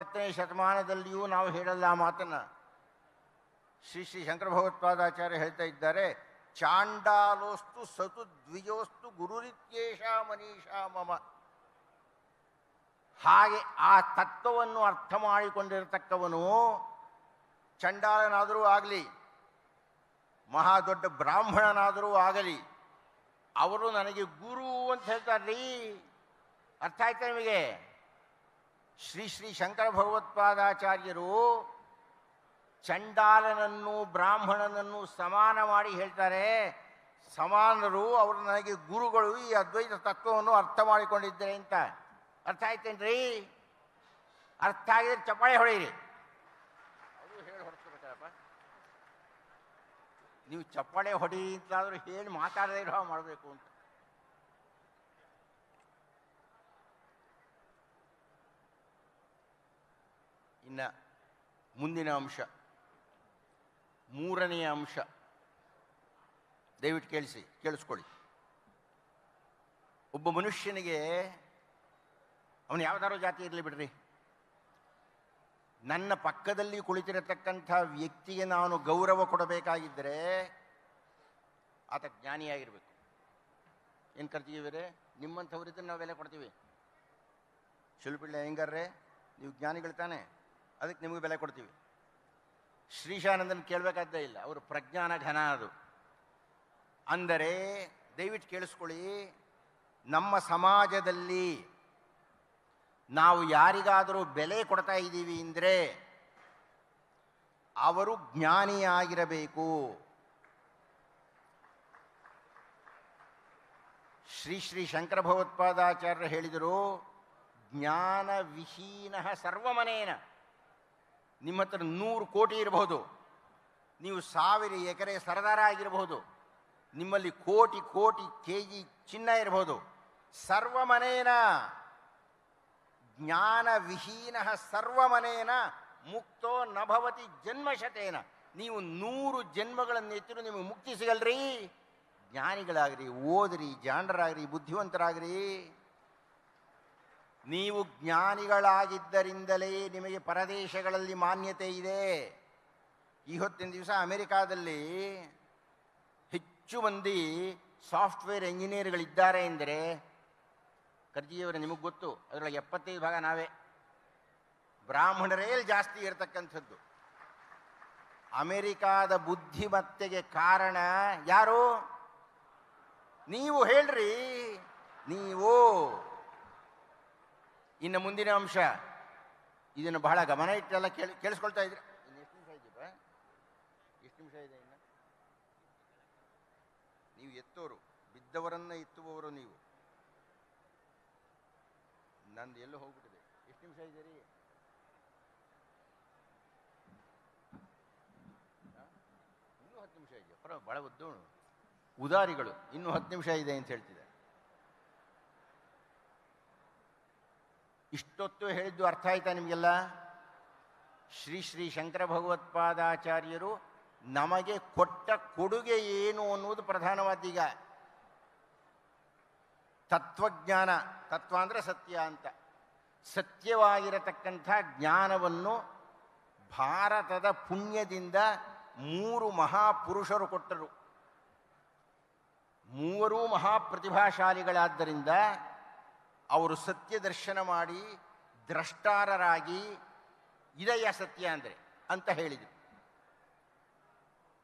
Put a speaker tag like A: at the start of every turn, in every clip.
A: ಹತ್ತನೇ ಶತಮಾನದಲ್ಲಿಯೂ ನಾವು ಹೇಳಲ್ಲ ಆ ಮಾತನ್ನ. ಶ್ರೀ ಶ್ರೀ ಶಂಕರ ಭಗವತ್ಪಾದಾಚಾರ್ಯ ಹೇಳ್ತಾ ಇದ್ದಾರೆ, ಚಾಂಡಾಲೋಸ್ತು ಸತು ದ್ವಿಜೋಸ್ತು ಗುರುರಿತ್ಯೇಷ ಮನೀಷಾ ಮಮ. ಹಾಗೆ ಆ ತತ್ವವನ್ನು ಅರ್ಥ ಮಾಡಿಕೊಂಡಿರತಕ್ಕವನು ಚಂಡಾಲನಾದರೂ ಆಗಲಿ, ಮಹಾ ದೊಡ್ಡ ಬ್ರಾಹ್ಮಣನಾದರೂ ಆಗಲಿ, ಅವರು ನನಗೆ ಗುರು ಅಂತ ಹೇಳ್ತಾರ್ರಿ. ಅರ್ಥ ಆಯ್ತಾ ನಿಮಗೆ? ಶ್ರೀ ಶ್ರೀ ಶಂಕರ ಭಗವತ್ಪಾದಾಚಾರ್ಯರು ಚಂಡಾಲನನ್ನು, ಬ್ರಾಹ್ಮಣನನ್ನು ಸಮಾನ ಮಾಡಿ ಹೇಳ್ತಾರೆ. ಸಮಾನರು ಅವರು ನನಗೆ ಗುರುಗಳು ಈ ಅದ್ವೈತ ತತ್ವವನ್ನು ಅರ್ಥ ಮಾಡಿಕೊಂಡಿದ್ದಾರೆ ಅಂತ. ಅರ್ಥ ಆಯ್ತೇನ್ರಿ? ಅರ್ಥ ಆಗಿದ್ರೆ ಚಪ್ಪಾಳೆ ಹೊಡೆಯಿರಿ. ನೀವು ಚಪ್ಪಾಳೆ ಹೊಡಿ ಅಂತಾದರೂ ಹೇಳಿ ಮಾತಾಡದೇ ಇರೋ ಮಾಡಬೇಕು ಅಂತ. ಇನ್ನು ಮುಂದಿನ ಅಂಶ, ಮೂರನೆಯ ಅಂಶ. ದಯವಿಟ್ಟು ಕೇಳಿಸಿ, ಕೇಳಿಸ್ಕೊಳ್ಳಿ. ಒಬ್ಬ ಮನುಷ್ಯನಿಗೆ ಅವನು ಯಾವ್ದಾರೋ ಜಾತಿ ಇರಲಿ ಬಿಡ್ರಿ. ನನ್ನ ಪಕ್ಕದಲ್ಲಿ ಕುಳಿತಿರತಕ್ಕಂಥ ವ್ಯಕ್ತಿಗೆ ನಾನು ಗೌರವ ಕೊಡಬೇಕಾಗಿದ್ದರೆ ಆತ ಜ್ಞಾನಿಯಾಗಿರ್ಬೇಕು. ಏನು ಕರ್ತೀವಿ ನಿಮ್ಮಂಥವ್ರಿದ್ರೆ ನಾವು ಬೆಲೆ ಕೊಡ್ತೀವಿ. ಶಿಲ್ಪಿಳ್ಳೆ ಹೆಂಗಾರ್ರೆ? ನೀವು ಜ್ಞಾನಿಗಳು ತಾನೆ. ಅದಕ್ಕೆ ನಿಮಗೆ ಬೆಲೆ ಕೊಡ್ತೀವಿ. ಶ್ರೀಶಾನಂದನ್ ಕೇಳಬೇಕಾದ್ದೇ ಇಲ್ಲ, ಅವರು ಪ್ರಜ್ಞಾನ ಘನ ಅದು. ಅಂದರೆ ದಯವಿಟ್ಟು ಕೇಳಿಸ್ಕೊಳ್ಳಿ, ನಮ್ಮ ಸಮಾಜದಲ್ಲಿ ನಾವು ಯಾರಿಗಾದರೂ ಬೆಲೆ ಕೊಡ್ತಾ ಇದ್ದೀವಿ ಅಂದರೆ ಅವರು ಜ್ಞಾನಿಯಾಗಿರಬೇಕು ಶ್ರೀ ಶ್ರೀ ಶಂಕರ ಭಗವತ್ಪಾದಾಚಾರ್ಯರು ಹೇಳಿದರು ಜ್ಞಾನ ವಿಹೀನ ಸರ್ವಮನೇನ. ನಿಮ್ಮ ಹತ್ರ ನೂರು ಕೋಟಿ ಇರಬಹುದು. ನೀವು ಸಾವಿರ ಎಕರೆ ಸರದಾರ ಆಗಿರಬಹುದು ನಿಮ್ಮಲ್ಲಿ ಕೋಟಿ ಕೋಟಿ ಕೆ ಜಿ ಚಿನ್ನ ಇರಬಹುದು. ಸರ್ವಮನೇನ ಜ್ಞಾನ ವಿಹೀನ ಸರ್ವಮನೇನ ಮುಕ್ತೋ ನಭವತಿ ಜನ್ಮಶತೇನ. ನೀವು ನೂರು ಜನ್ಮಗಳನ್ನು ಎತ್ತಿರು ನಿಮಗೆ ಮುಕ್ತಿ ಸಿಗಲ್ರಿ. ಜ್ಞಾನಿಗಳಾಗ್ರಿ, ಓದ್ರಿ, ಜಾಣರಾಗ್ರಿ, ಬುದ್ಧಿವಂತರಾಗ್ರಿ. ನೀವು ಜ್ಞಾನಿಗಳಾಗಿದ್ದರಿಂದಲೇ ನಿಮಗೆ ಪರದೇಶಗಳಲ್ಲಿ ಮಾನ್ಯತೆ ಇದೆ. ಈ ಹೊತ್ತಿನ ದಿವಸ ಅಮೆರಿಕಾದಲ್ಲಿ ಹೆಚ್ಚು ಮಂದಿ ಸಾಫ್ಟ್ವೇರ್ ಎಂಜಿನಿಯರ್ಗಳಿದ್ದಾರೆ ಎಂದರೆ ಕರ್ಜಿಯವರೇ ನಿಮಗೆ ಗೊತ್ತು ಅದರೊಳಗೆ ಎಪ್ಪತ್ತೈದು ಭಾಗ ನಾವೇ. ಬ್ರಾಹ್ಮಣರೇ ಜಾಸ್ತಿ ಇರತಕ್ಕಂಥದ್ದು. ಅಮೆರಿಕಾದ ಬುದ್ಧಿಮತ್ತೆಗೆ ಕಾರಣ ಯಾರು? ನೀವು ಹೇಳ್ರಿ, ನೀವು. ಇನ್ನು ಮುಂದಿನ ಅಂಶ, ಇದನ್ನು ಬಹಳ ಗಮನ ಇಟ್ಟೆಲ್ಲ ಕೇಳಿ, ಕೇಳಿಸ್ಕೊಳ್ತಾ ಇದ್ರೆ. ಇನ್ನು ಎಷ್ಟು ನಿಮಿಷ ಇದೆಯಪ್ಪ ಎಷ್ಟು ನಿಮಿಷ ಇದೆ ನೀವು ಎತ್ತೋರು, ಬಿದ್ದವರನ್ನ ಎತ್ತುವವರು ನೀವು. ನಂದು ಎಲ್ಲೂ ಹೋಗ್ಬಿಟ್ಟಿದೆ. ಎಷ್ಟು ನಿಮಿಷ ಇದೆ ರೀ? ಇನ್ನೂ ಹತ್ತು ನಿಮಿಷ ಪರ ಭಾಳ ಉದ್ದು ಉದಾರಿಗಳು, ಇನ್ನೂ ಹತ್ತು ನಿಮಿಷ ಇದೆ ಅಂತ ಹೇಳ್ತಿದೆ ಇಷ್ಟೊತ್ತು ಹೇಳಿದ್ದು ಅರ್ಥ ಆಯ್ತಾ ನಿಮಗೆಲ್ಲ? ಶ್ರೀ ಶ್ರೀ ಶಂಕರ ಭಗವತ್ಪಾದಾಚಾರ್ಯರು ನಮಗೆ ಕೊಟ್ಟ ಕೊಡುಗೆ ಏನು ಅನ್ನುವುದು ಪ್ರಧಾನವಾದೀಗ ತತ್ವಜ್ಞಾನ, ತತ್ವ ಅಂದರೆ ಸತ್ಯ ಅಂತ. ಸತ್ಯವಾಗಿರತಕ್ಕಂಥ ಜ್ಞಾನವನ್ನು ಭಾರತದ ಪುಣ್ಯದಿಂದ ಮೂರು ಮಹಾಪುರುಷರು ಕೊಟ್ಟರು. ಮೂವರೂ ಮಹಾಪ್ರತಿಭಾಶಾಲಿಗಳಾದ್ದರಿಂದ ಅವರು ಸತ್ಯ ದರ್ಶನ ಮಾಡಿ ದ್ರಷ್ಟಾರರಾಗಿ ಇದೆಯ ಸತ್ಯ ಅಂದರೆ ಅಂತ ಹೇಳಿದರು.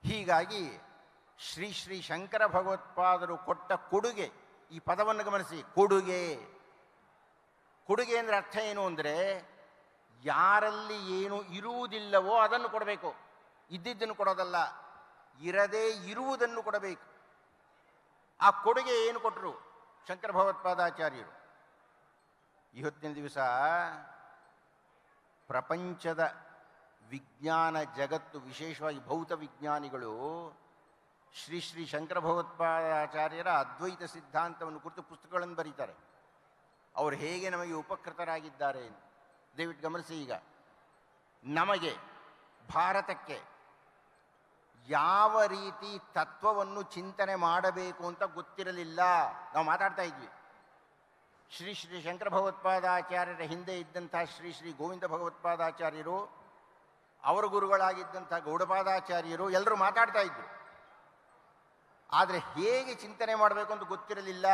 A: ಹೀಗಾಗಿ ಶ್ರೀ ಶ್ರೀ ಶಂಕರ ಭಗವತ್ಪಾದರು ಕೊಟ್ಟ ಕೊಡುಗೆ, ಈ ಪದವನ್ನು ಗಮನಿಸಿ, ಕೊಡುಗೆ. ಕೊಡುಗೆ ಅಂದರೆ ಅರ್ಥ ಏನು ಅಂದರೆ ಯಾರಲ್ಲಿ ಏನು ಇರುವುದಿಲ್ಲವೋ ಅದನ್ನು ಕೊಡಬೇಕು. ಇದ್ದಿದ್ದನ್ನು ಕೊಡೋದಲ್ಲ, ಇರದೇ ಇರುವುದನ್ನು ಕೊಡಬೇಕು. ಆ ಕೊಡುಗೆ ಏನು ಕೊಟ್ಟರು ಶಂಕರ ಭಗವತ್ಪಾದಾಚಾರ್ಯರು? ಇವತ್ತಿನ ದಿವಸ ಪ್ರಪಂಚದ ವಿಜ್ಞಾನ ಜಗತ್ತು, ವಿಶೇಷವಾಗಿ ಭೌತ ವಿಜ್ಞಾನಿಗಳು ಶ್ರೀ ಶ್ರೀ ಶಂಕರ ಭಗವತ್ಪಾದಾಚಾರ್ಯರ ಅದ್ವೈತ ಸಿದ್ಧಾಂತವನ್ನು ಕುರಿತು ಪುಸ್ತಕಗಳನ್ನು ಬರೀತಾರೆ. ಅವರು ಹೇಗೆ ನಮಗೆ ಉಪಕೃತರಾಗಿದ್ದಾರೆ. ದಯವಿಟ್ಟು ಗಮನಿಸಿ ಈಗ. ನಮಗೆ ಭಾರತಕ್ಕೆ ಯಾವ ರೀತಿ ತತ್ವವನ್ನು ಚಿಂತನೆ ಮಾಡಬೇಕು ಅಂತ ಗೊತ್ತಿರಲಿಲ್ಲ. ನಾವು ಮಾತಾಡ್ತಾ ಇದ್ವಿ. ಶ್ರೀ ಶ್ರೀ ಶಂಕರ ಭಗವತ್ಪಾದಾಚಾರ್ಯರ ಹಿಂದೆ ಇದ್ದಂಥ ಶ್ರೀ ಶ್ರೀ ಗೋವಿಂದ ಭಗವತ್ಪಾದಾಚಾರ್ಯರು, ಅವರ ಗುರುಗಳಾಗಿದ್ದಂಥ ಗೌಡಪಾದಾಚಾರ್ಯರು ಎಲ್ಲರೂ ಮಾತಾಡ್ತಾ ಇದ್ರು. ಆದರೆ ಹೇಗೆ ಚಿಂತನೆ ಮಾಡಬೇಕು ಅಂತ ಗೊತ್ತಿರಲಿಲ್ಲ.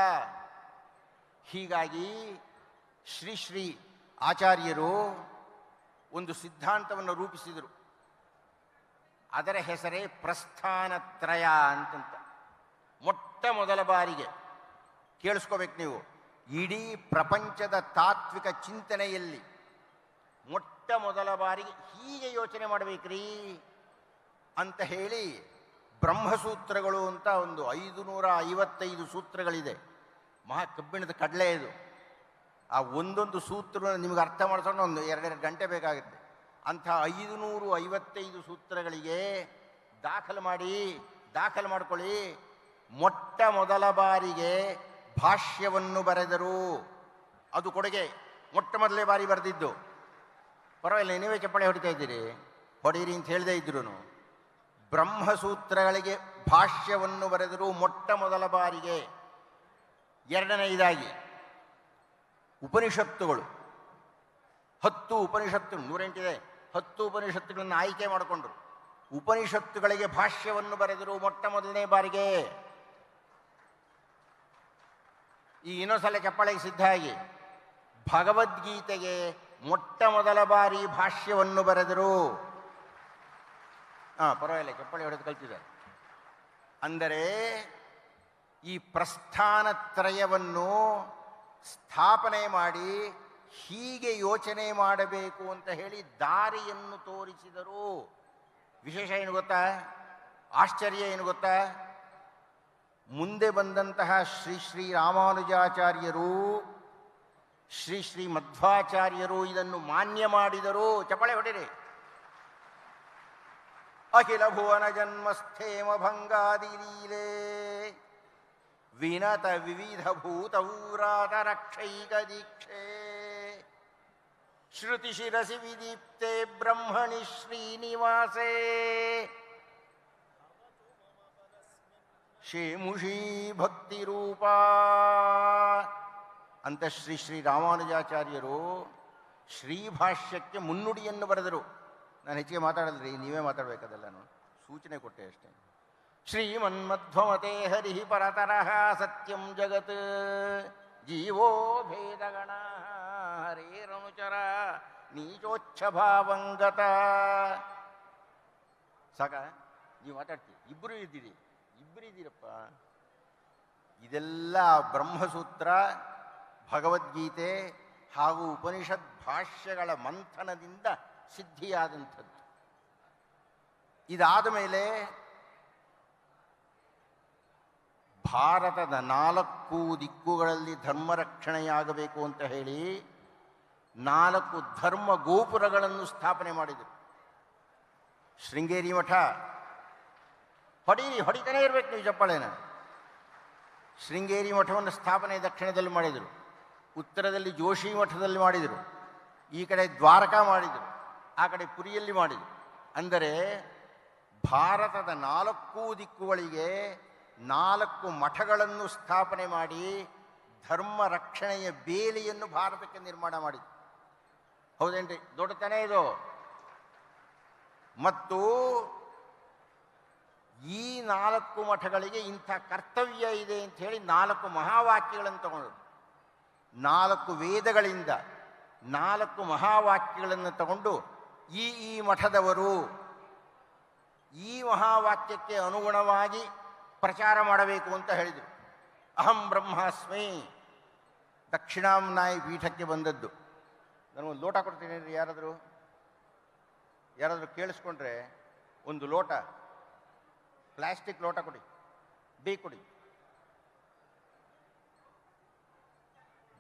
A: ಹೀಗಾಗಿ ಶ್ರೀ ಶ್ರೀ ಆಚಾರ್ಯರು ಒಂದು ಸಿದ್ಧಾಂತವನ್ನು ರೂಪಿಸಿದರು. ಅದರ ಹೆಸರೇ ಪ್ರಸ್ಥಾನತ್ರಯ ಅಂತಂತ. ಮೊಟ್ಟ ಮೊದಲ ಬಾರಿಗೆ ಕೇಳಿಸ್ಕೋಬೇಕು ನೀವು. ಇಡೀ ಪ್ರಪಂಚದ ತಾತ್ವಿಕ ಚಿಂತನೆಯಲ್ಲಿ ಮೊಟ್ಟ ಮೊದಲ ಬಾರಿಗೆ ಹೀಗೆ ಯೋಚನೆ ಮಾಡಬೇಕ್ರಿ ಅಂತ ಹೇಳಿ ಬ್ರಹ್ಮಸೂತ್ರಗಳು ಅಂತ ಒಂದು ಐದು ನೂರ ಐವತ್ತೈದು ಸೂತ್ರಗಳಿದೆ. ಮಹಾ ಕಬ್ಬಿಣದ ಕಡಲೆ ಇದು. ಆ ಒಂದೊಂದು ಸೂತ್ರ ನಿಮ್ಗೆ ಅರ್ಥ ಮಾಡಿಸೋಣ, ಒಂದು ಎರಡೆರಡು ಗಂಟೆ ಬೇಕಾಗುತ್ತೆ. ಅಂಥ ಐದು ನೂರು ಐವತ್ತೈದು ಸೂತ್ರಗಳಿಗೆ ದಾಖಲು ಮಾಡಿ, ದಾಖಲು ಮಾಡ್ಕೊಳ್ಳಿ. ಮೊಟ್ಟ ಮೊದಲ ಬಾರಿಗೆ ಭಾಷ್ಯವನ್ನು ಬರೆದರು ಅದು ಕೊಡುಗೆ ಮೊಟ್ಟ ಮೊದಲೇ ಬಾರಿ ಬರೆದಿದ್ದು. ಪರವಾಗಿಲ್ಲ, ನೀವೇ ಚಪ್ಪಳೆ ಹೊಡಿತಾ ಇದ್ದೀರಿ. ಹೊಡೀರಿ ಅಂತ ಹೇಳದೇ ಇದ್ರು ಬ್ರಹ್ಮಸೂತ್ರಗಳಿಗೆ ಭಾಷ್ಯವನ್ನು ಬರೆದರು ಮೊಟ್ಟ ಮೊದಲ ಬಾರಿಗೆ ಎರಡನೇ ಇದಾಗಿ ಉಪನಿಷತ್ತುಗಳು. ಹತ್ತು ಉಪನಿಷತ್ತು ನೂರೆಂಟಿದೆ. ಹತ್ತು ಉಪನಿಷತ್ತುಗಳನ್ನು ಆಯ್ಕೆ ಮಾಡಿಕೊಂಡ್ರು. ಉಪನಿಷತ್ತುಗಳಿಗೆ ಭಾಷ್ಯವನ್ನು ಬರೆದರು ಮೊಟ್ಟ ಮೊದಲನೇ ಬಾರಿಗೆ ಈ ಇನ್ನೊಂದ್ಸಲ ಚಪ್ಪಾಳೆಗೆ ಸಿದ್ಧ ಆಗಿ. ಭಗವದ್ಗೀತೆಗೆ ಮೊಟ್ಟ ಮೊದಲ ಬಾರಿ ಭಾಷ್ಯವನ್ನು ಬರೆದರು. ಹಾಂ, ಪರವಾಗಿಲ್ಲ ಚಪ್ಪಾಳೆ ಹೊಡೆದು ಕಲ್ತಿದ್ದಾರೆ. ಅಂದರೆ ಈ ಪ್ರಸ್ಥಾನತ್ರಯವನ್ನು ಸ್ಥಾಪನೆ ಮಾಡಿ ಹೀಗೆ ಯೋಚನೆ ಮಾಡಬೇಕು ಅಂತ ಹೇಳಿ ದಾರಿಯನ್ನು ತೋರಿಸಿದರು. ವಿಶೇಷ ಏನು ಗೊತ್ತಾ? ಆಶ್ಚರ್ಯ ಏನು ಗೊತ್ತಾ? ಮುಂದೆ ಬಂದಂತಹ ಶ್ರೀ ಶ್ರೀ ರಾಮಾನುಜಾಚಾರ್ಯರು, ಶ್ರೀ ಶ್ರೀ ಮಧ್ವಾಚಾರ್ಯರು ಇದನ್ನು ಮಾನ್ಯ ಮಾಡಿದರು ಚಪಳೆ ಹೊಡೆರೆ ಅಖಿಲ ಭುವನ ಜನ್ಮಸ್ಥೇಮ ಭಂಗಾದಿ ಲೀಲೆ, ವಿನತ ವಿವಿಧ ಭೂತೌರಾತ ರಕ್ಷೈಕ ದೀಕ್ಷೆ. ಶ್ರುತಿ ಶಿರಸಿ ವಿದೀಪ್ತೆ ಬ್ರಹ್ಮಣಿ ಶ್ರೀನಿವಾಸೇ. ಶೇಮುಷೀ ಭಕ್ತಿ ರೂಪ ಅಂತ ಶ್ರೀ ಶ್ರೀ ರಾಮಾನುಜಾಚಾರ್ಯರು ಶ್ರೀಭಾಷ್ಯಕ್ಕೆ ಮುನ್ನುಡಿಯನ್ನು ಬರೆದರು. ನಾನು ಹೆಚ್ಚಿಗೆ ಮಾತಾಡಲ್ರಿ, ನೀವೇ ಮಾತಾಡಬೇಕದೆಲ್ಲನು ಸೂಚನೆ ಕೊಟ್ಟೆ ಅಷ್ಟೇ. ಶ್ರೀಮನ್ಮಧ್ವಮತೆ ಹರಿ ಪರತರಃ ಸತ್ಯಂ ಜಗತ್. ಜೀವೋ ಭೇದಗಣ ಹರೇರನುಚರ ನೀಚೋಚ್ಛಭಾವಂಗತ ಸಾಕ? ನೀವು ಮಾತಾಡ್ತೀವಿ ಇಬ್ಬರು ಇದ್ದೀರಿ. ಇಬ್ಬರು ಇದ್ದೀರಪ್ಪ ಇದೆಲ್ಲ ಬ್ರಹ್ಮಸೂತ್ರ, ಭಗವದ್ಗೀತೆ ಹಾಗೂ ಉಪನಿಷತ್ ಭಾಷ್ಯಗಳ ಮಂಥನದಿಂದ ಸಿದ್ಧಿಯಾದಂಥದ್ದು. ಇದಾದ ಮೇಲೆ ಭಾರತದ ನಾಲ್ಕು ದಿಕ್ಕುಗಳಲ್ಲಿ ಧರ್ಮ ರಕ್ಷಣೆಯಾಗಬೇಕು ಅಂತ ಹೇಳಿ ನಾಲ್ಕು ಧರ್ಮ ಗೋಪುರಗಳನ್ನು ಸ್ಥಾಪನೆ ಮಾಡಿದರು. ಶೃಂಗೇರಿ ಮಠ ಹೊಡೀರಿ, ಹೊಡಿತಾನೆ ಇರಬೇಕು ನೀವು ಚಪ್ಪಾಳೆನ. ಶೃಂಗೇರಿ ಮಠವನ್ನು ಸ್ಥಾಪನೆ ದಕ್ಷಿಣದಲ್ಲಿ ಮಾಡಿದರು. ಉತ್ತರದಲ್ಲಿ ಜೋಶಿ ಮಠದಲ್ಲಿ ಮಾಡಿದರು. ಈ ಕಡೆ ದ್ವಾರಕಾ ಮಾಡಿದರು. ಆ ಕಡೆ ಪುರಿಯಲ್ಲಿ ಮಾಡಿದರು. ಅಂದರೆ ಭಾರತದ ನಾಲ್ಕು ದಿಕ್ಕುಗಳಿಗೆ ನಾಲ್ಕು ಮಠಗಳನ್ನು ಸ್ಥಾಪನೆ ಮಾಡಿ ಧರ್ಮ ರಕ್ಷಣೆಯ ಬೇಲಿಯನ್ನು ಭಾರತಕ್ಕೆ ನಿರ್ಮಾಣ ಮಾಡಿದರು. ಹೌದೇನ್ರಿ? ದೊಡ್ಡತನೇ ಇದು. ಮತ್ತು ಈ ನಾಲ್ಕು ಮಠಗಳಿಗೆ ಇಂಥ ಕರ್ತವ್ಯ ಇದೆ ಅಂತ ಹೇಳಿ ನಾಲ್ಕು ಮಹಾವಾಕ್ಯಗಳನ್ನು ತಗೊಂಡರು. ನಾಲ್ಕು ವೇದಗಳಿಂದ ನಾಲ್ಕು ಮಹಾವಾಕ್ಯಗಳನ್ನು ತಗೊಂಡು ಈ ಈ ಮಠದವರು ಈ ಮಹಾವಾಕ್ಯಕ್ಕೆ ಅನುಗುಣವಾಗಿ ಪ್ರಚಾರ ಮಾಡಬೇಕು ಅಂತ ಹೇಳಿದರು. ಅಹಂ ಬ್ರಹ್ಮಾಸ್ಮಿ ದಕ್ಷಿಣಾಂನಾಯಿ ಪೀಠಕ್ಕೆ ಬಂದದ್ದು. ನನಗೊಂದು ಲೋಟ ಕೊಡ್ತೀನಿ, ಯಾರಾದರೂ ಯಾರಾದರೂ ಕೇಳಿಸ್ಕೊಂಡ್ರೆ ಒಂದು ಲೋಟ. ಪ್ಲಾಸ್ಟಿಕ್ ಲೋಟ ಕೊಡಿ, ಬಿ ಕೊಡಿ.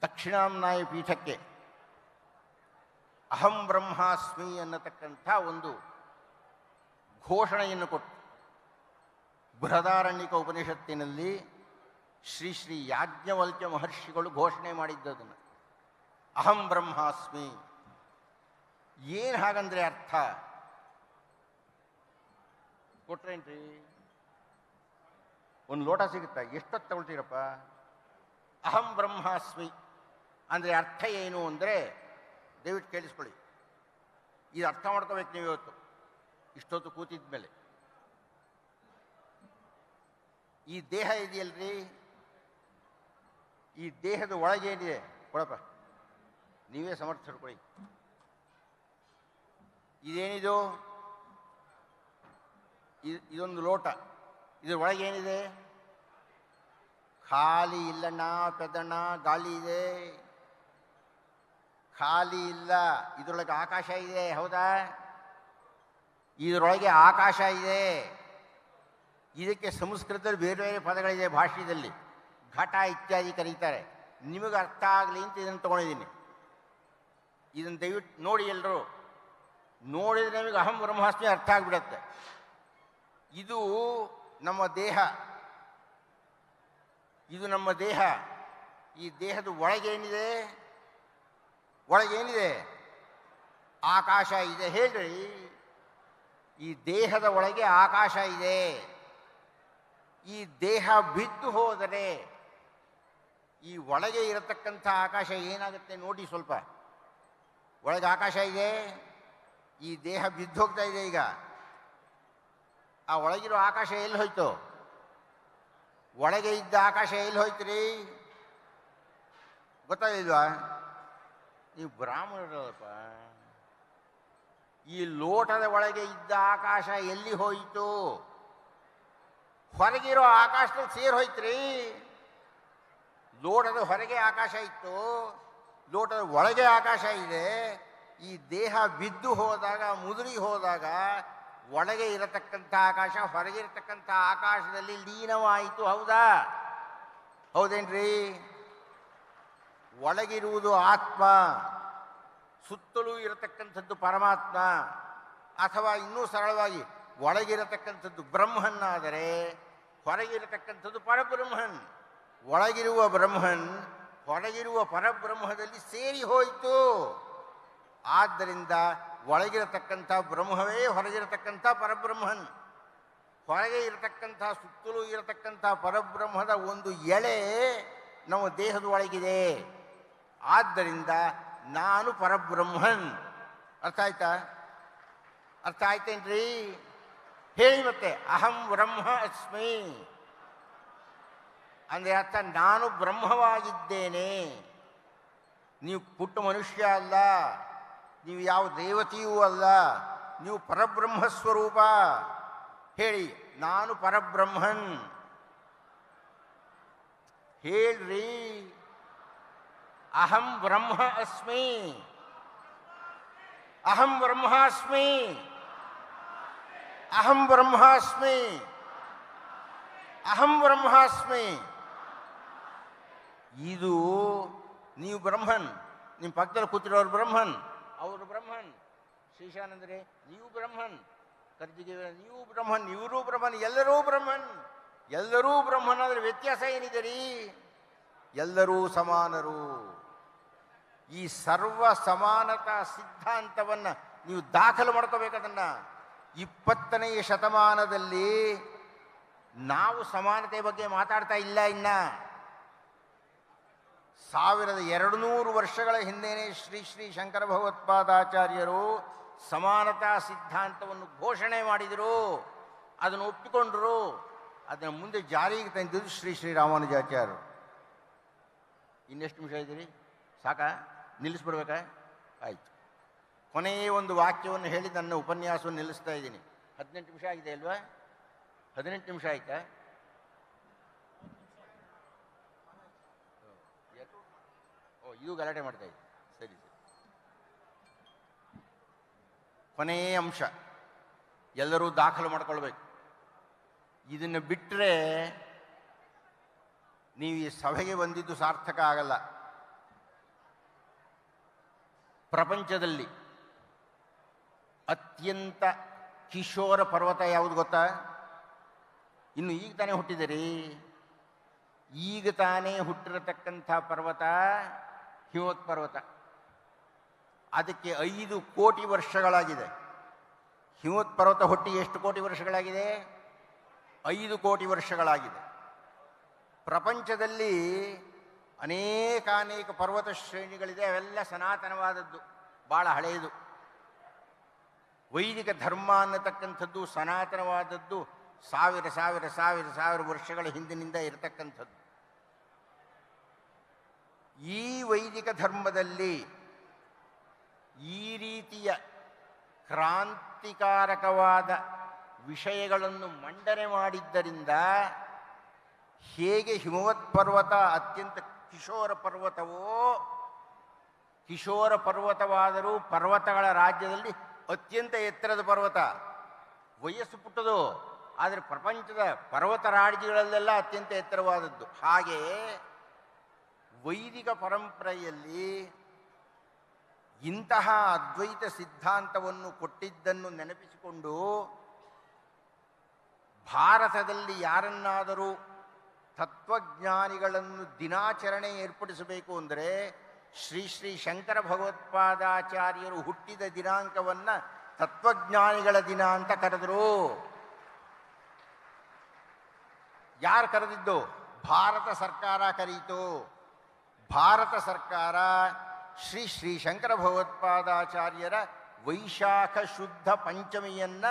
A: ದಕ್ಷಿಣಾಂನಾಯ ಪೀಠಕ್ಕೆ ಅಹಂ ಬ್ರಹ್ಮಾಸ್ಮಿ ಅನ್ನತಕ್ಕಂಥ ಒಂದು ಘೋಷಣೆಯನ್ನು ಕೊಟ್ಟು ಬೃಹದಾರಣ್ಯಕ ಉಪನಿಷತ್ತಿನಲ್ಲಿ ಶ್ರೀ ಶ್ರೀ ಯಾಜ್ಞವಲ್ಕ್ಯ ಮಹರ್ಷಿಗಳು ಘೋಷಣೆ ಮಾಡಿದ್ದದನ್ನು. ಅಹಂ ಬ್ರಹ್ಮಾಸ್ಮಿ. ಏನು ಹಾಗಂದ್ರೆ ಅರ್ಥ? ಕೊಟ್ರೇನ್ರಿ? ಒಂದು ಲೋಟ ಸಿಗುತ್ತಾ? ಎಷ್ಟೊತ್ತು ತಗೊಳ್ತೀರಪ್ಪ? ಅಹಂ ಬ್ರಹ್ಮಾಸ್ಮಿ. ಅಂದರೆ ಅರ್ಥ ಏನು ಅಂದರೆ, ದಯವಿಟ್ಟು ಕೇಳಿಸ್ಕೊಳ್ಳಿ. ಇದು ಅರ್ಥ ಮಾಡ್ಕೋಬೇಕು ನೀವು ಇವತ್ತು. ಇಷ್ಟೊತ್ತು ಕೂತಿದ ಮೇಲೆ. ಈ ದೇಹ ಇದೆಯಲ್ರಿ? ಈ ದೇಹದ ಒಳಗೆ ಏನಿದೆ? ಕೊಡಪ್ಪ. ನೀವೇ ಸಮರ್ಥರು ಕೊಡಿ ಇದೇನಿದು? ಇದ್- ಇದೊಂದು ಲೋಟ. ಇದ್ರ ಒಳಗೆ ಏನಿದೆ? ಖಾಲಿ ಇಲ್ಲಣ್ಣ ಪೆದ್ದಣ್ಣ, ಗಾಳಿ ಇದೆ. ಖಾಲಿ ಇಲ್ಲ. ಇದರೊಳಗೆ ಆಕಾಶ ಇದೆ, ಹೌದಾ? ಇದರೊಳಗೆ ಆಕಾಶ ಇದೆ. ಇದಕ್ಕೆ ಸಂಸ್ಕೃತದಲ್ಲಿ ಬೇರೆ ಬೇರೆ ಪದಗಳಿದೆ ಭಾಷೆಯಲ್ಲಿ. ಘಟ ಇತ್ಯಾದಿ ಕರೀತಾರೆ. ನಿಮಗೆ ಅರ್ಥ ಆಗಲಿ ಅಂತ ಇದನ್ನು ತಗೊಂಡಿದ್ದೀನಿ. ಇದನ್ನು ದಯವಿಟ್ಟು ನೋಡಿ ಎಲ್ಲರೂ. ನೋಡಿದರೆ ನಿಮಗೆ ಅಹಂ ಬ್ರಹ್ಮಾಸ್ಮಿ ಅರ್ಥ ಆಗಿಬಿಡತ್ತೆ. ಇದು ನಮ್ಮ ದೇಹ. ಇದು ನಮ್ಮ ದೇಹ. ಈ ದೇಹದ ಒಳಗೇನಿದೆ? ಒಳಗೇನಿದೆ? ಆಕಾಶ ಇದೆ. ಹೇಳ್ರಿ. ಈ ದೇಹದ ಒಳಗೆ ಆಕಾಶ ಇದೆ. ಈ ದೇಹ ಬಿದ್ದು ಹೋದರೆ ಈ ಒಳಗೆ ಇರತಕ್ಕಂಥ ಆಕಾಶ ಏನಾಗುತ್ತೆ ನೋಡಿ ಸ್ವಲ್ಪ. ಒಳಗೆ ಆಕಾಶ ಇದೆ. ಈ ದೇಹ ಬಿದ್ದು ಹೋಗ್ತಾ ಇದೆ ಈಗ. ಆ ಒಳಗಿರೋ ಆಕಾಶ ಎಲ್ಲಿ ಹೋಯ್ತು? ಒಳಗೆ ಇದ್ದ ಆಕಾಶ ಎಲ್ಲಿ ಹೋಯ್ತ್ರೀ? ಗೊತ್ತಾಗಿಲ್ವಾ ನೀವು ಬ್ರಾಹ್ಮಣರಲ್ಲಪ್ಪ. ಈ ಲೋಟದ ಒಳಗೆ ಇದ್ದ ಆಕಾಶ ಎಲ್ಲಿ ಹೋಯಿತು? ಹೊರಗಿರೋ ಆಕಾಶದಲ್ಲಿ ಸೇರಿ ಹೋಯ್ತ್ರಿ. ಲೋಟದ ಹೊರಗೆ ಆಕಾಶ ಇತ್ತು. ಲೋಟದ ಒಳಗೆ ಆಕಾಶ ಇದೆ. ಈ ದೇಹ ಬಿದ್ದು ಹೋದಾಗ, ಮುದುರಿ ಹೋದಾಗ ಒಳಗೆ ಇರತಕ್ಕಂಥ ಆಕಾಶ, ಹೊರಗೆ ಇರತಕ್ಕಂಥ ಆಕಾಶದಲ್ಲಿ ಲೀನವಾಯಿತು, ಹೌದಾ? ಹೌದೇನ್ರಿ? ಒಳಗಿರುವುದು ಆತ್ಮ, ಸುತ್ತಲೂ ಇರತಕ್ಕಂಥದ್ದು ಪರಮಾತ್ಮ, ಅಥವಾ ಇನ್ನೂ ಸರಳವಾಗಿ ಒಳಗಿರತಕ್ಕಂಥದ್ದು ಬ್ರಹ್ಮನ್ನಾದರೆ ಹೊರಗಿರತಕ್ಕಂಥದ್ದು ಪರಬ್ರಹ್ಮನ್. ಒಳಗಿರುವ ಬ್ರಹ್ಮನ್ ಹೊರಗಿರುವ ಪರಬ್ರಹ್ಮದಲ್ಲಿ ಸೇರಿ ಹೋಯಿತು. ಆದ್ದರಿಂದ ಒಳಗಿರತಕ್ಕಂಥ ಬ್ರಹ್ಮವೇ ಹೊರಗಿರತಕ್ಕಂಥ ಪರಬ್ರಹ್ಮನ್. ಹೊರಗೆ ಇರತಕ್ಕಂಥ ಸುತ್ತಲೂ ಇರತಕ್ಕಂಥ ಪರಬ್ರಹ್ಮದ ಒಂದು ಎಳೆ ನಮ್ಮ ದೇಹದ ಒಳಗಿದೆ. ಆದ್ದರಿಂದ ನಾನು ಪರಬ್ರಹ್ಮನ್. ಅರ್ಥ ಆಯ್ತಾ? ಅರ್ಥ ಆಯ್ತೇನ್ರಿ? ಹೇಳಿ ಮತ್ತೆ, ಅಹಂ ಬ್ರಹ್ಮ ಅಸ್ಮಿ. ಅಂದರೆ ಅರ್ಥ, ನಾನು ಬ್ರಹ್ಮವಾಗಿದ್ದೇನೆ. ನೀವು ಪುಟ್ಟ ಮನುಷ್ಯ ಅಲ್ಲ. ನೀವು ಯಾವ ದೇವತೆಯೂ ಅಲ್ಲ, ನೀವು ಪರಬ್ರಹ್ಮ ಸ್ವರೂಪ ಹೇಳಿ, ನಾನು ಪರಬ್ರಹ್ಮನ್. ಹೇಳ್ರಿ, ಅಹಂ ಬ್ರಹ್ಮ ಅಸ್ಮಿ. ಅಹಂ ಬ್ರಹ್ಮಾಸ್ಮಿ ಅಹಂ ಬ್ರಹ್ಮಾಸ್ಮಿ ಅಹಂ ಬ್ರಹ್ಮಾಸ್ಮಿ ಇದು ನೀವು ಬ್ರಹ್ಮನ್, ನಿಮ್ಮ ಪಕ್ಕದಲ್ಲಿ ಕೂತಿರೋರು ಬ್ರಹ್ಮನ್. ಬ್ರಹ್ಮನ್. ಶ್ರೀಶಾನಂದ್ರೆ ನೀವು ಬ್ರಹ್ಮನ್. ಕರ್ಜಿಗೆ ನೀವು ಬ್ರಹ್ಮನ್, ಇವರೂ ಬ್ರಹ್ಮನ್, ಎಲ್ಲರೂ ಬ್ರಹ್ಮನ್. ಎಲ್ಲರೂ ಬ್ರಹ್ಮನ್ ಅಂದರೆ ವ್ಯತ್ಯಾಸ ಏನಿದೆ ರೀ? ಎಲ್ಲರೂ ಸಮಾನರು. ಈ ಸರ್ವ ಸಮಾನತಾ ಸಿದ್ಧಾಂತವನ್ನು ನೀವು ದಾಖಲು ಮಾಡ್ಕೋಬೇಕದನ್ನ ಇಪ್ಪತ್ತನೆಯ ಶತಮಾನದಲ್ಲಿ ನಾವು ಸಮಾನತೆ ಬಗ್ಗೆ ಮಾತಾಡ್ತಾ ಇಲ್ಲ ಇನ್ನ. ಸಾವಿರದ ಎರಡು ನೂರು ವರ್ಷಗಳ ಹಿಂದೆಯೇ ಶ್ರೀ ಶ್ರೀ ಶಂಕರ ಭಗವತ್ಪಾದಾಚಾರ್ಯರು ಸಮಾನತಾ ಸಿದ್ಧಾಂತವನ್ನು ಘೋಷಣೆ ಮಾಡಿದರು. ಅದನ್ನು ಒಪ್ಪಿಕೊಂಡರು. ಅದನ್ನು ಮುಂದೆ ಜಾರಿಗೆ ತಂದಿದ್ದು ಶ್ರೀ ಶ್ರೀ ರಾಮಾನುಜಾಚಾರ್ಯರು. ಇನ್ನೆಷ್ಟು ನಿಮಿಷ ಇದ್ದೀರಿ? ಸಾಕ? ನಿಲ್ಲಿಸ್ಬಿಡ್ಬೇಕಾ? ಆಯಿತು. ಕೊನೆಯ ಒಂದು ವಾಕ್ಯವನ್ನು ಹೇಳಿ ನನ್ನ ಉಪನ್ಯಾಸವನ್ನು ನಿಲ್ಲಿಸ್ತಾ ಇದ್ದೀನಿ. ಹದಿನೆಂಟು ನಿಮಿಷ ಆಗಿದೆ ಅಲ್ವಾ? ಹದಿನೆಂಟು ನಿಮಿಷ ಆಯ್ತಾ? ಇದು ಗಲಾಟೆ ಮಾಡ್ತಾ ಇದ್ದೆ ಸರಿ ಸರಿ. ಕೊನೆಯ ಅಂಶ. ಎಲ್ಲರೂ ದಾಖಲು ಮಾಡ್ಕೊಳ್ಬೇಕು. ಇದನ್ನು ಬಿಟ್ಟರೆ ನೀವು ಈ ಸಭೆಗೆ ಬಂದಿದ್ದು ಸಾರ್ಥಕ ಆಗಲ್ಲ. ಪ್ರಪಂಚದಲ್ಲಿ ಅತ್ಯಂತ ಕಿಶೋರ ಪರ್ವತ ಯಾವುದು ಗೊತ್ತಾ? ಇನ್ನು ಈಗ ತಾನೇ ಹುಟ್ಟಿದಿರಿ ಈಗ ತಾನೇ ಹುಟ್ಟಿರತಕ್ಕಂಥ ಪರ್ವತ ಹಿಮವತ್ ಪರ್ವತ. ಅದಕ್ಕೆ ಐದು ಕೋಟಿ ವರ್ಷಗಳಾಗಿದೆ. ಹಿಮವತ್ ಪರ್ವತ ಹುಟ್ಟಿ ಎಷ್ಟು ಕೋಟಿ ವರ್ಷಗಳಾಗಿದೆ? ಐದು ಕೋಟಿ ವರ್ಷಗಳಾಗಿದೆ. ಪ್ರಪಂಚದಲ್ಲಿ ಅನೇಕಾನೇಕ ಪರ್ವತ ಶ್ರೇಣಿಗಳಿದೆ. ಅವೆಲ್ಲ ಸನಾತನವಾದದ್ದು. ಭಾಳ ಹಳೆಯದು ವೈದಿಕ ಧರ್ಮ ಅನ್ನತಕ್ಕಂಥದ್ದು ಸನಾತನವಾದದ್ದು. ಸಾವಿರ ಸಾವಿರ ಸಾವಿರ ಸಾವಿರ ವರ್ಷಗಳ ಹಿಂದಿನಿಂದ ಇರತಕ್ಕಂಥದ್ದು. ಈ ವೈದಿಕ ಧರ್ಮದಲ್ಲಿ ಈ ರೀತಿಯ ಕ್ರಾಂತಿಕಾರಕವಾದ ವಿಷಯಗಳನ್ನು ಮಂಡನೆ ಮಾಡಿದ್ದರಿಂದ ಹೇಗೆ ಹಿಮವತ್ ಪರ್ವತ ಅತ್ಯಂತ ಕಿಶೋರ ಪರ್ವತವೋ, ಕಿಶೋರ ಪರ್ವತವಾದರೂ ಪರ್ವತಗಳ ರಾಜ್ಯದಲ್ಲಿ ಅತ್ಯಂತ ಎತ್ತರದ ಪರ್ವತ. ವಯಸ್ಸು ಪುಟ್ಟದು, ಆದರೆ ಪ್ರಪಂಚದ ಪರ್ವತ ರಾಜ್ಯಗಳಲ್ಲೆಲ್ಲ ಅತ್ಯಂತ ಎತ್ತರವಾದದ್ದು. ಹಾಗೆಯೇ ವೈದಿಕ ಪರಂಪರೆಯಲ್ಲಿ ಇಂತಹ ಅದ್ವೈತ ಸಿದ್ಧಾಂತವನ್ನು ಕೊಟ್ಟಿದ್ದನ್ನು ನೆನಪಿಸಿಕೊಂಡು ಭಾರತದಲ್ಲಿ ಯಾರನ್ನಾದರೂ ತತ್ವಜ್ಞಾನಿಗಳನ್ನು ದಿನಾಚರಣೆ ಏರ್ಪಡಿಸಬೇಕು ಅಂದರೆ ಶ್ರೀ ಶ್ರೀ ಶಂಕರ ಭಗವತ್ಪಾದಾಚಾರ್ಯರು ಹುಟ್ಟಿದ ದಿನಾಂಕವನ್ನು ತತ್ವಜ್ಞಾನಿಗಳ ದಿನ ಅಂತ ಕರೆದರು. ಯಾರು ಕರೆದಿದ್ದು? ಭಾರತ ಸರ್ಕಾರ ಕರೀತು. ಭಾರತ ಸರ್ಕಾರ ಶ್ರೀ ಶ್ರೀ ಶಂಕರ ಭಗವತ್ಪಾದಾಚಾರ್ಯರ ವೈಶಾಖ ಶುದ್ಧ ಪಂಚಮಿಯನ್ನ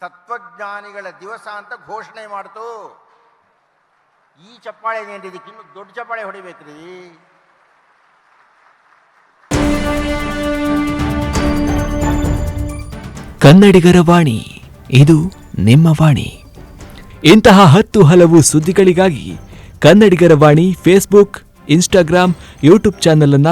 A: ತತ್ವಜ್ಞಾನಿಗಳ ದಿವಸ ಅಂತ ಘೋಷಣೆ ಮಾಡ್ತು. ಈ ಚಪ್ಪಾಳೆ ಇದಕ್ಕಿನ್ನು ದೊಡ್ಡ ಚಪ್ಪಾಳೆ ಹೊಡಿಬೇಕ್ರಿ.
B: ಕನ್ನಡಿಗರ ವಾಣಿ, ಇದು ನಿಮ್ಮ ವಾಣಿ. ಇಂತಹ ಹತ್ತು ಹಲವು ಸುದ್ದಿಗಳಿಗಾಗಿ ಕನ್ನಡಿಗರ ವಾಣಿ ಫೇಸ್ಬುಕ್ ಇನ್ಸ್ಟಾಗ್ರಾಂ ಯೂಟ್ಯೂಬ್ ಚಾನೆಲ್ ಅನ್ನ